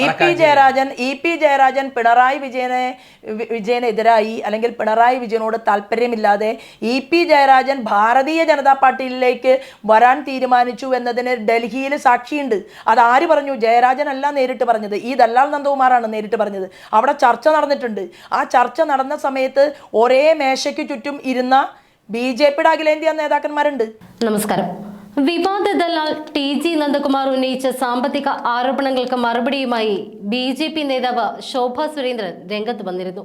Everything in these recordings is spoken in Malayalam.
E P Jayarajan E P Jayarajan Pinarayi വിജയനെ വിജയനെതിരായി അല്ലെങ്കിൽ പിണറായി വിജയനോട് താല്പര്യമില്ലാതെ ഇ പി ജയരാജൻ ഭാരതീയ ജനതാ പാർട്ടിയിലേക്ക് വരാൻ തീരുമാനിച്ചു എന്നതിന് ഡൽഹിയിൽ സാക്ഷിയുണ്ട്. അത് ആര് പറഞ്ഞു? ജയരാജൻ അല്ല നേരിട്ട് പറഞ്ഞത്. ഈ ദല്ലാൽ നന്ദകുമാറാണ് നേരിട്ട് പറഞ്ഞത്. അവിടെ ചർച്ച നടന്നിട്ടുണ്ട്. ആ ചർച്ച നടന്ന സമയത്ത് ഒരേ മേശയ്ക്ക് ചുറ്റും ഇരുന്ന ബി ജെ പിയുടെ അഖിലേന്ത്യാ നേതാക്കന്മാരുണ്ട്. നമസ്കാരം. വിവാദ ദലാൽ ടി ജി നന്ദകുമാർ ഉന്നയിച്ച സാമ്പത്തിക ആരോപണങ്ങൾക്ക് മറുപടിയുമായി ബി ജെ പി നേതാവ് ശോഭ സുരേന്ദ്രൻ രംഗത്ത് വന്നിരുന്നു.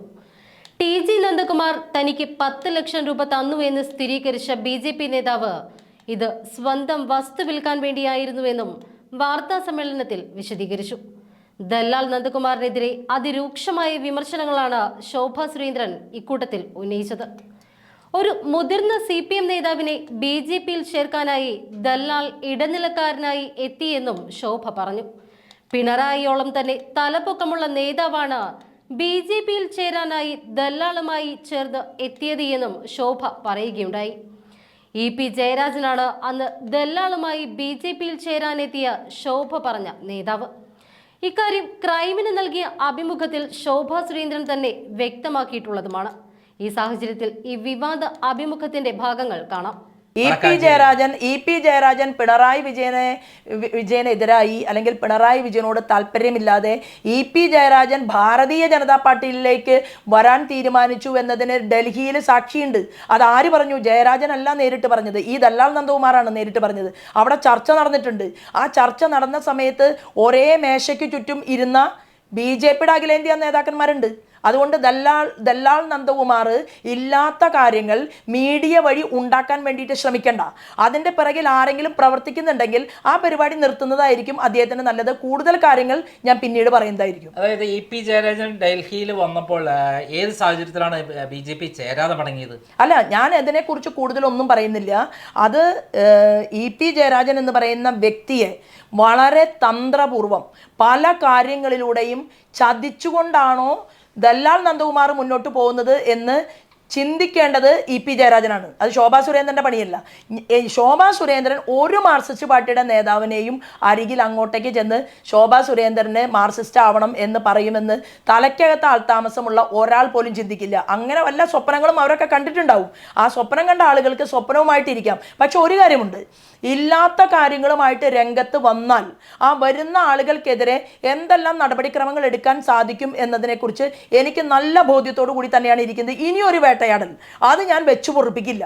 ടി ജി നന്ദകുമാർ തനിക്ക് പത്ത് ലക്ഷം രൂപ തന്നു എന്ന് സ്ഥിരീകരിച്ച ബി ജെ പി നേതാവ് ഇത് സ്വന്തം വസ്തു വിൽക്കാൻ വേണ്ടിയായിരുന്നുവെന്നും വാർത്താ സമ്മേളനത്തിൽ വിശദീകരിച്ചു. ദല്ലാൽ നന്ദകുമാറിനെതിരെ അതിരൂക്ഷമായ വിമർശനങ്ങളാണ് ശോഭ സുരേന്ദ്രൻ ഇക്കൂട്ടത്തിൽ ഉന്നയിച്ചത്. ഒരു മുതിർന്ന സി പി എം നേതാവിനെ ബി ജെ പിയിൽ ചേർക്കാനായി ദല്ലാൽ ഇടനിലക്കാരനായി എത്തിയെന്നും ശോഭ പറഞ്ഞു. പിണറായിയോളം തന്നെ തലപ്പൊക്കമുള്ള നേതാവാണ് ബി ജെ പിയിൽ ചേരാനായി ദല്ലാളുമായി ചേർന്ന് എത്തിയത് എന്നും ശോഭ പറയുകയുണ്ടായി. ഇ പി ജയരാജനാണ് അന്ന് ദല്ലാളുമായി ബി ജെ പിയിൽ ചേരാനെത്തിയ ശോഭ പറഞ്ഞ നേതാവ്. ഇക്കാര്യം ക്രൈമിന് നൽകിയ അഭിമുഖത്തിൽ ശോഭ സുരേന്ദ്രൻ തന്നെ വ്യക്തമാക്കിയിട്ടുള്ളതുമാണ്. ഈ സാഹചര്യത്തിൽ ഈ വിവാദ അഭിമുഖത്തിന്റെ ഭാഗങ്ങൾ കാണാം. E P Jayarajan E P Jayarajan Pinarayi വിജയനെ വിജയനെതിരായി അല്ലെങ്കിൽ പിണറായി വിജയനോട് താല്പര്യമില്ലാതെ ഇ പി ജയരാജൻ ഭാരതീയ ജനതാ പാർട്ടിയിലേക്ക് വരാൻ തീരുമാനിച്ചു എന്നതിന് ഡൽഹിയിൽ സാക്ഷിയുണ്ട്. അത് ആര് പറഞ്ഞു? ജയരാജൻ അല്ല നേരിട്ട് പറഞ്ഞത്. ഈ ദല്ലാൽ നന്ദകുമാറാണ് നേരിട്ട് പറഞ്ഞത്. അവിടെ ചർച്ച നടന്നിട്ടുണ്ട്. ആ ചർച്ച നടന്ന സമയത്ത് ഒരേ മേശയ്ക്ക് ചുറ്റും ഇരുന്ന ബി ജെ പിയുടെ അഖിലേന്ത്യാ നേതാക്കന്മാരുണ്ട്. അതുകൊണ്ട് ദല്ലാൾ ദല്ലാൾ നന്ദകുമാർ ഇല്ലാത്ത കാര്യങ്ങൾ മീഡിയ വഴി ഉണ്ടാക്കാൻ വേണ്ടിയിട്ട് ശ്രമിക്കണ്ട. അതിന്റെ പിറകിൽ ആരെങ്കിലും പ്രവർത്തിക്കുന്നുണ്ടെങ്കിൽ ആ പരിപാടി നിർത്തുന്നതായിരിക്കും അദ്ദേഹത്തിന് നല്ലത്. കൂടുതൽ കാര്യങ്ങൾ ഞാൻ പിന്നീട് പറയുന്നതായിരിക്കും. അതായത് ഇ പി ജയരാജൻ ഡൽഹിയിൽ വന്നപ്പോൾ ഏത് സാഹചര്യത്തിലാണ് ബി ജെ പി ചേരാതെ മടങ്ങിയത്? അല്ല ഞാൻ അതിനെക്കുറിച്ച് കൂടുതലൊന്നും പറയുന്നില്ല. അത് ഇ പി ജയരാജൻ എന്ന് പറയുന്ന വ്യക്തിയെ വളരെ തന്ത്രപൂർവം പല കാര്യങ്ങളിലൂടെയും ചതിച്ചുകൊണ്ടാണോ ദല്ലാൽ നന്ദകുമാർ മുന്നോട്ട് പോകുന്നത് എന്ന് ചിന്തിക്കേണ്ടത് ഇ പി ജയരാജനാണ്. അത് ശോഭാ സുരേന്ദ്രന്റെ പണിയല്ല. ശോഭാ സുരേന്ദ്രൻ ഒരു മാർസിസ്റ്റ് പാർട്ടിയുടെ നേതാവിനെയും അരികിൽ അങ്ങോട്ടേക്ക് ചെന്ന് ശോഭാ സുരേന്ദ്രന് മാർസിസ്റ്റ് ആവണം എന്ന് പറയുമെന്ന് തലയ്ക്കകത്ത് ആൾതാമസമുള്ള ഒരാൾ പോലും ചിന്തിക്കില്ല. അങ്ങനെ വല്ല സ്വപ്നങ്ങളും അവരൊക്കെ കണ്ടിട്ടുണ്ടാവും. ആ സ്വപ്നം കണ്ട ആളുകൾക്ക് സ്വപ്നവുമായിട്ടിരിക്കാം. പക്ഷെ ഒരു കാര്യമുണ്ട്. ഇല്ലാത്ത കാര്യങ്ങളുമായിട്ട് രംഗത്ത് വന്നാൽ ആ വരുന്ന ആളുകൾക്കെതിരെ എന്തെല്ലാം നടപടിക്രമങ്ങൾ എടുക്കാൻ സാധിക്കും എന്നതിനെക്കുറിച്ച് എനിക്ക് നല്ല ബോധ്യത്തോടു കൂടി തന്നെയാണ് ഇരിക്കുന്നത്. ഇനിയൊരു വേട്ടയാടൽ അത് ഞാൻ വെച്ചു പൊറുപ്പിക്കില്ല